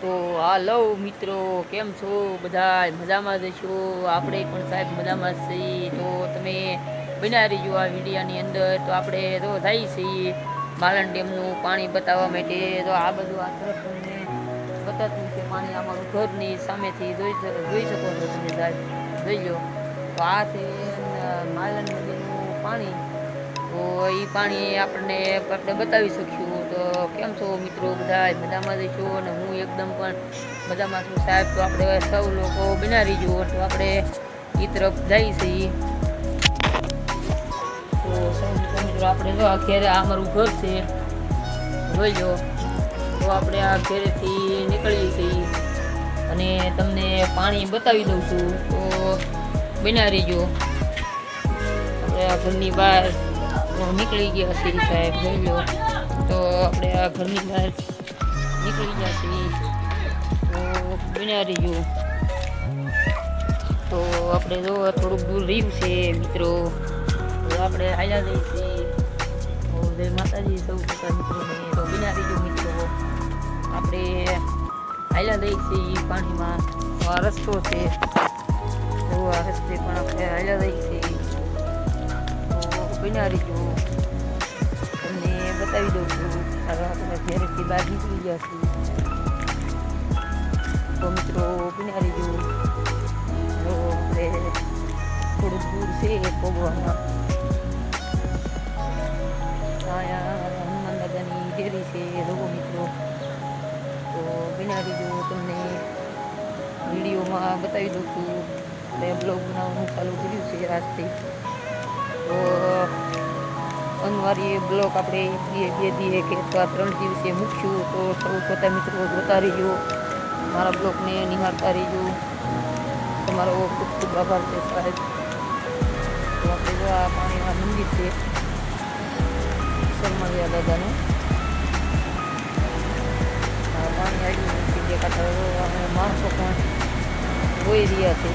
તો હાલો મિત્રો, કેમ છો? બધા મજામાં જ છો? આપણે પણ સાહેબ મજામાં છીએ. તો તમે બના રહીજો આ વિડીયાની અંદર. તો આપણે તો થાય છીએ માલણ ડેમનું પાણી બતાવવા માટે. તો આ બધું આ તરફ તમને બતાવતું છે પાણી અમારું ઘરની સામેથી જોઈ જોઈ શકો છો તમે સાહેબ. જોઈ લો. તો આ છે માલણ નદીનું પાણી. તો એ પાણી આપણને આપણે બતાવી શકશું. તો કેમ છો મિત્રો? બધા મજામાં જ છો? અને હું એકદમ પણ મજામાં છું. સાહેબ, તો આપણે સૌ લોકો બનાવી જુઓ તો આપણે એ તરફ જઈ છીએ તો સૌ મિત્રો આપણે જો ઘેરે આ અમારું ઘર છે. જોઈ લો. તો આપણે આ ઘેરેથી નીકળીએ છીએ. અને તમને પાણી બતાવી દઉં છું. તો બનાવી રહીજો આપણે આ ઘરની બહાર નીકળી ગયા છીએ સાહેબ, જોઈ લો. તો આપણે આ ઘરની બહાર નીકળી ગયા છીએ. તો બન્યા રહીજો તો આપણે જો થોડુંક દૂર રહ્યું છે, મિત્રો. તો આપણે આવ્યા જઈએ છીએ. તો માતાજી સૌ બધા મિત્રોને તો બન્યા રહીજો મિત્રો. આપણે આવ્યા જઈએ છીએ પાણીમાં. આ રસ્તો છે. તો આ રસ્તે પણ આપણે આવ્યા જઈએ છીએ. તો બન્યા રહીજો બતાવી દઉં છું. હવે આપણે ઘરેથી બહાર નીકળી ગયા છીએ. તો મિત્રો રહીજો તો આપણે થોડુંક દૂર છે પગવામાં. અહીંયા હનુમાન દાદાની ડેરી છે. લોકો મિત્રો, તો બન્યા રહીજો તમને વિડીયોમાં બતાવી દઉં છું. આપણે બ્લોગ બનાવવાનું ચાલુ કર્યું છે આજથી. તો અનવારી બ્લોક આપણે દીએ બે દીએ કે અથવા ત્રણ દિવસે મૂકશું તો સૌ પોતા મિત્રો જોતા રહીજો. મારા બ્લોગને નિહાળતા રહીજો. તમારો ખૂબ ખૂબ આભાર છે સાહેબ. તો આપણે જો આ પાણીમાં મંદિર છે શર્માવ્યા દાદાનું. પાણી આવ્યું છે જે કાંઠા માણસો પણ જોઈ રહ્યા છે.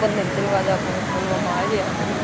પંદર દરવાજા પણ ખોલવામાં આવ્યા જોઈ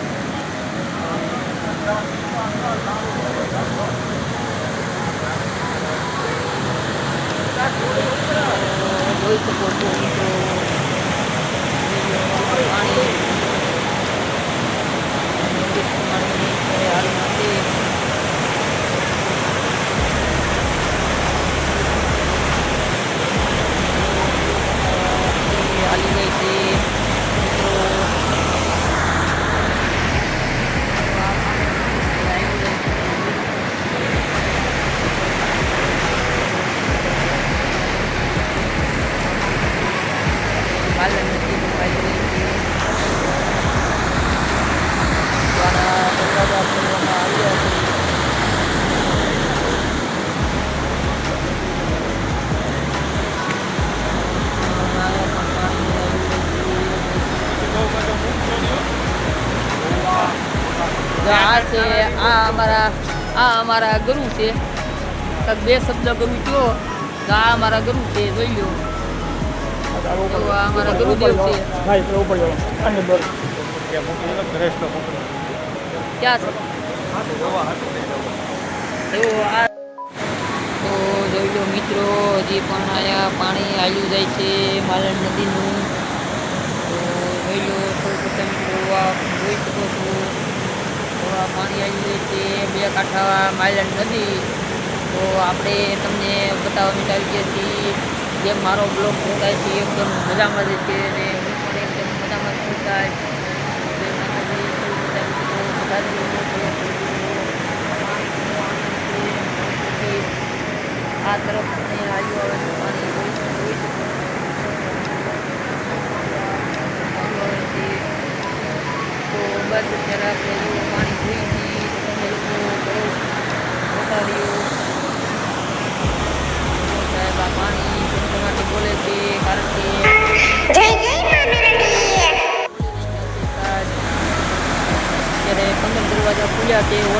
આ છે આ અમારા આ અમારા ગુરુ છે. બે શબ્દ ગુરુ કયો તો આ અમારા ગુરુ છે જોઈ લો આ અમારા ગુરુદેવ છે. ક્યાં છે? એવું આ તો જોઈ લો મિત્રો હજી પણ અહીંયા પાણી આવ્યું જાય છે માલણ નદીનું તો જોઈ લો સૌ પ્રથમ મિત્રો આ જોઈ શકો છો તો આ પાણી આવ્યું કાંઠા માલણ નદી તો આપણે તમને બતાવવા આવી ગયા છીએ જેમ મારો બ્લોગ જોતાય છે એકદમ મજામાં જ છે અને હું પણ એકદમ મજામાં જ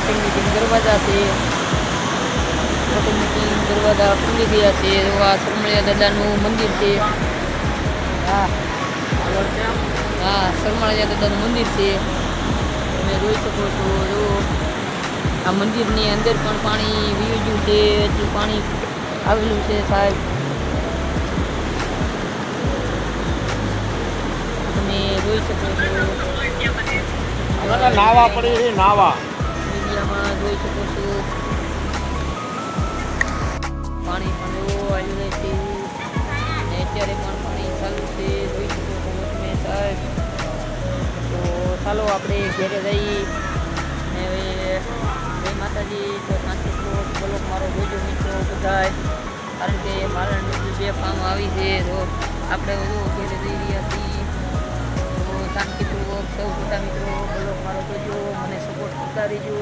અત્યારે પંદર દરવાજા છે. વોટિંગની જેમ દરવાજા ખુલી ગયા છે. આ સરમળિયા દાદાનું મંદિર છે. હા. હા સરમળિયા દાદાનું મંદિર છે. તમે જોઈ શકો છો, જો. આ મંદિરની અંદર પણ પાણી વીયું છે. એટલું પાણી આવેલું છે સાહેબ. તમે જોઈ શકો છો. નાવા પડી નાવા. જોઈ શકો છો. પાણી પણ એવું આવી રહે છે અને અત્યારે પણ પાણી ચાલુ છે. જોઈ શકો છો તમે સાહેબ. તો ચાલો આપણે ઘેરે અને હવે જય માતાજી. તો શાંતિપૂર્વક બોલો મારો જોજો મિત્રો બધાય. કારણ કે મારા બે ફાર્મ આવી છે. તો આપણે બધું ઘેરે જઈ રહ્યા છીએ. સૌ બધા મિત્રો બ્લોક મારો જોજો મને સપોર્ટ કરતા રહેજો.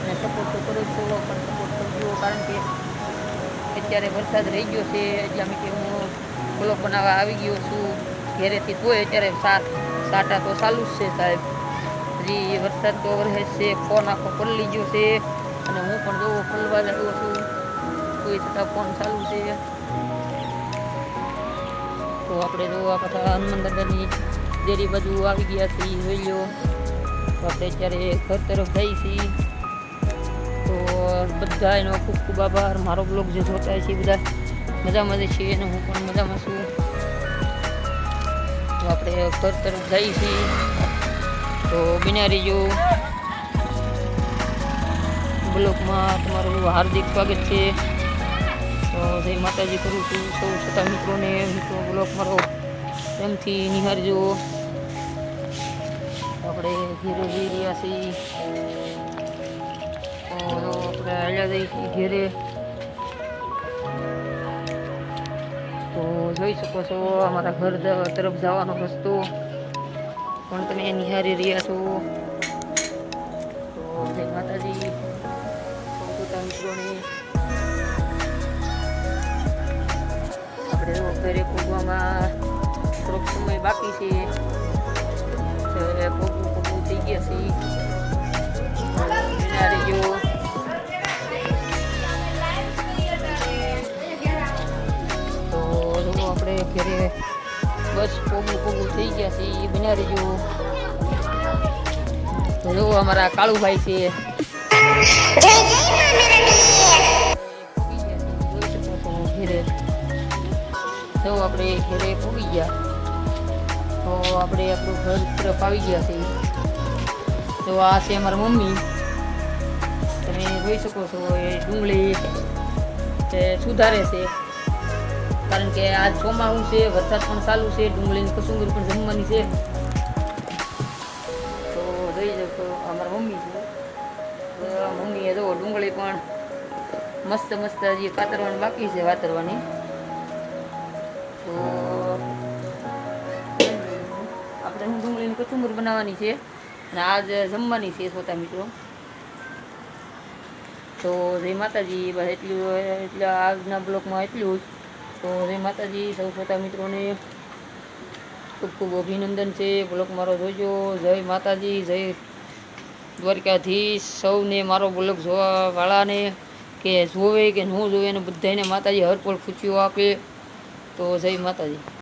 અને સપોર્ટ તો કરો છો, પણ સપોર્ટ કરજો, કારણ કે અત્યારે વરસાદ રહી ગયો છે, એટલા માટે હું બ્લોક બનાવવા આવી ગયો છું. ઘેરેથી તોય અત્યારે સાત સાટા તો ચાલુ જ છે સાહેબ. હજી વરસાદ તો વરસે છે, ફોન આખો પલળી ગયો છે. અને હું પણ જોવો પલવા લાગ્યો છું. તોય છતાં ફોન ચાલુ છે. તો આપણે જોવા પાછા હનુમાન દાદાની ડેરી બાજુ આવી ગયા છીએ જોઈ લો આપણે અત્યારે ઘર તરફ જઈએ છીએ. તો બધા એનો ખૂબ ખૂબ આભાર. મારો બ્લોગ જે જોતા છે બધા મજામાં છીએ અને હું પણ મજામાં છું. તો આપણે ઘર તરફ જઈએ છીએ. તો બિના જો બ્લોગમાં તમારું હાર્દિક સ્વાગત છે. તો જય માતાજી કરું છું. સૌ છતાં મિત્રોને, મિત્રો બ્લોગ મારો પ્રેમથી નિહાળજો આપણે ઘેરે જઈ રહ્યા છીએ. આપણે હાલ્યા જઈએ છીએ ઘેરે. તો જોઈ શકો છો, અમારા ઘર તરફ જવાનો રસ્તો. પણ તમે નિહારી રહ્યા છો. તો જય માતાજી. મિત્રોને. આપણે ઘરે પહોંચવામાં થોડોક સમય બાકી છે. પહોંચવું થઈ ગયા છે એના રહીજો તો જો આપણે ઘરે બસ પોગું પોગું થઈ ગયા છે એ બન્યા રહીજો. તો જો અમારા કાળુભાઈ છે. ઘરે. તો આપણે ઘરે પૂગી ગયા. તો આપણે આપણું ઘર તરફ આવી ગયા છે તો આ છે અમારા મમ્મી. તમે જોઈ શકો છો એ ડુંગળી તે સુધારે છે. કારણ કે આજ ચોમાસું છે વરસાદ પણ ચાલુ છે ડુંગળીની કસુંગર પણ જમવાની છે. તો જોઈ શકો અમારા મમ્મી છે. તો મમ્મીએ જો ડુંગળી પણ મસ્ત મસ્ત હજી કાતરવાની બાકી છે વાતરવાની. તો આપણે હું ડુંગળીની કચુંબર બનાવવાની છે. અને આજ જમવાની છે સોતા મિત્રો. તો જય માતાજી, બસ એટલું એટલે આજના બ્લોકમાં એટલું જ. તો જય માતાજી, સૌ શ્રોતા મિત્રોને ખૂબ ખૂબ અભિનંદન છે. બ્લોક મારો જોજો. જય માતાજી, જય દ્વારકાધીશ. સૌને મારો બ્લોક જોવા વાળાને કે જોવે કે ન જોવે એને બધાને માતાજી હરપળ ખુશીઓ આપે. તો જય માતાજી.